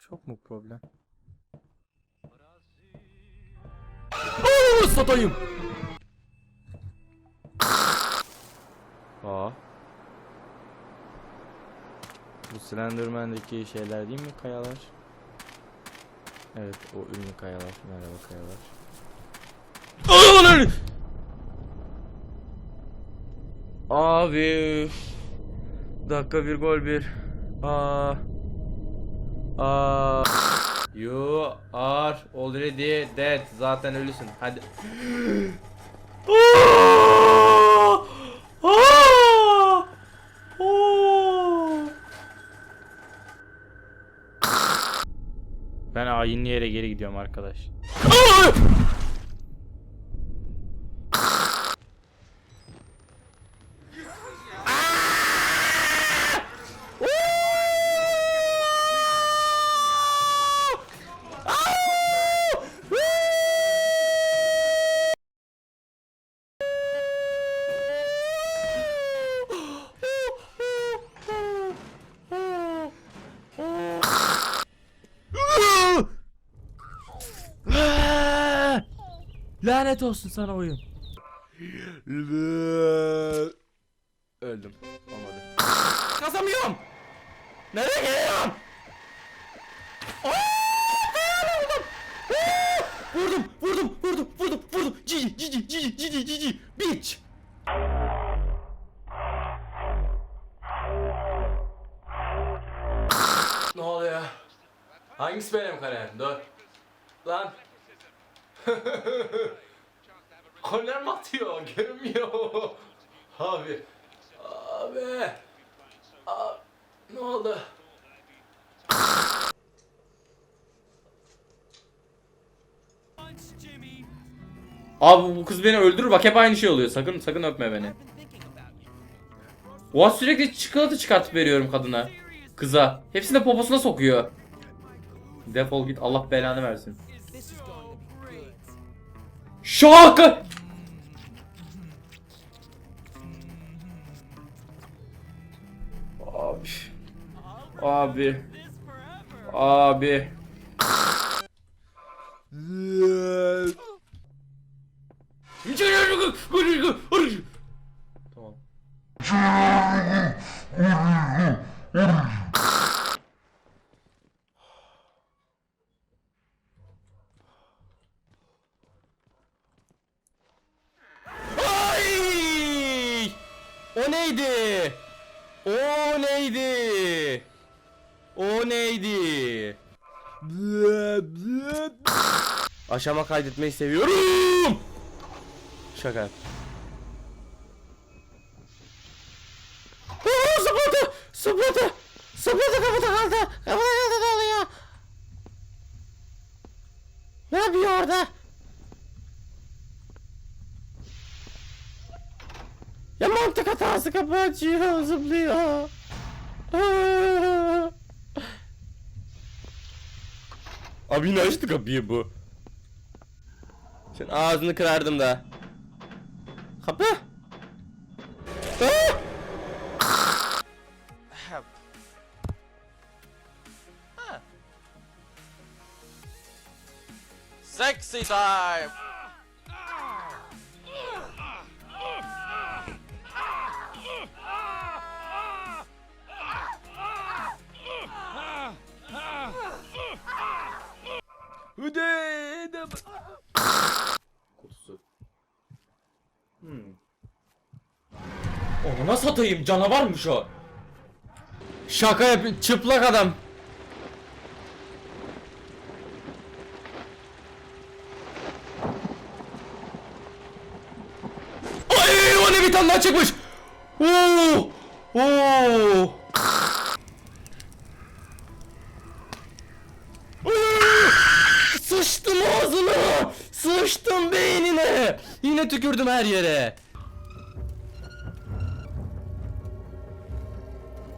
Çok mu problem? Aa, satayım. Aa. Bu Slenderman'deki şeyler değil mi kayalar? Evet o ünlü kayalar. Merhaba kayalar. Abi. Dakika bir gol bir. Aa. Aa. You are already dead. Zaten ölüsün. Hadi. Ben ayinli yere geri gidiyorum arkadaş. Lanet olsun sana oyun. Öldüm. Olmadı. Kazamıyorum. Nereye geliyorum? Vurdum, vurdum, vurdum, vurdum, vurdum. Cici, cici, cici, cici, cici. Bitch. Ne oluyor? Hangisi benim kalem? Dur. Lan. Korner mi atıyor? Görünmüyor. Abi. Abi. Abi. Ne oldu? Abi bu kız beni öldürür bak hep aynı şey oluyor. Sakın sakın öpme beni. Oha sürekli çikolata çıkartıp veriyorum kadına. Kıza. Hepsini de poposuna sokuyor. Defol git Allah belanı versin. Şaka! Abi. Abi. Abi. O neydi? O neydi? O neydi? Aşama kaydetmeyi seviyorum. Şaka. Oo, zıpladı! Zıpladı! Zıpladı kapıda kaldı! Kapıda kaldı oluyor? Ne yapıyor orada? Mantık hatası kapı açıyor, zıplıyor. Abi yine açtı kapıyı bu. Sen ağzını kırardım da. Kapı. Aa! Sexy time! Onu nasıl atayım? Canavarmış o. Şaka yap çıplak adam. Ay o ne bir tane daha çıkmış. Oo! Oo! Sıçtım ağzına! Sıçtım beynine! Yine tükürdüm her yere.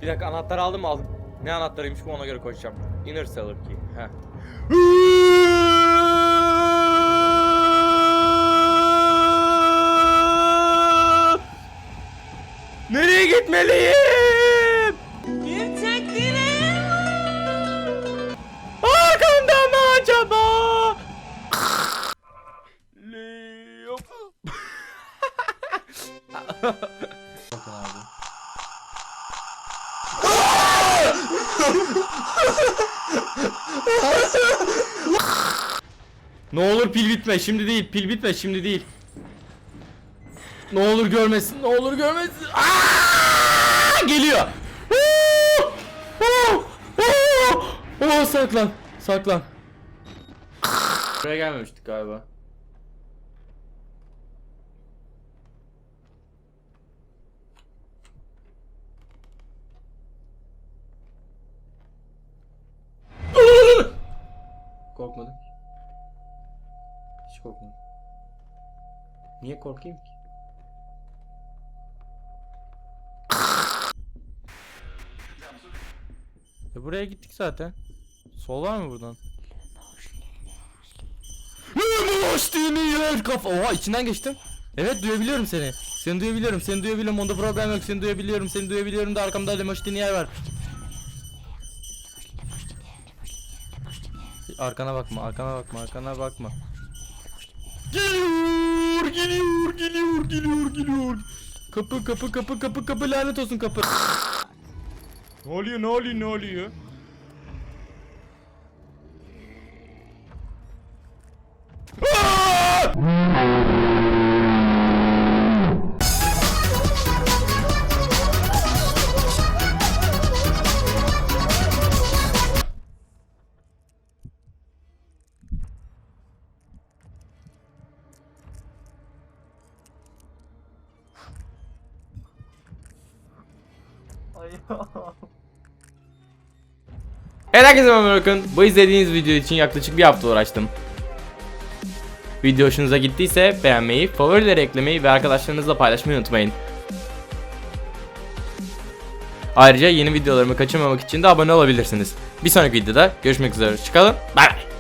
Bir dakika anahtar aldım mı aldım. Ne anahtarıymış bu ona göre koşacağım. Inner Cellar Key. Heh. Nereye gitmeliyim? Bir tek dileğim Arkamda mı acaba? Leo. ne olur pil bitme şimdi değil pil bitme şimdi değil. Ne olur görmesin ne olur görmesin. Aa! Geliyor. Oo saklan saklan. Buraya gelmemiştik galiba. Korkmadım. Hiç korkmadım. Niye korkayım ki? E buraya gittik zaten. Sol var mı buradan? Hoş yer kafa. Oha içinden geçtim. Evet duyabiliyorum seni. Seni duyabiliyorum. Seni duyabiliyorum. Onda problem yok. Seni duyabiliyorum. Seni duyabiliyorum da arkamda Lemoş yer var. Arkana bakma. Arkana bakma. Arkana bakma. Geliyor, geliyor, geliyor, geliyor, geliyor. Kapı, kapı, kapı, kapı, kapı, lanet olsun kapı. Ne oluyor, ne oluyor, ne oluyor? Evet herkese merhaba. Bu izlediğiniz video için yaklaşık bir hafta uğraştım. Video hoşunuza gittiyse beğenmeyi, favorileri eklemeyi ve arkadaşlarınızla paylaşmayı unutmayın. Ayrıca yeni videolarımı kaçırmamak için de abone olabilirsiniz. Bir sonraki videoda görüşmek üzere. Çıkalım. Bye bye.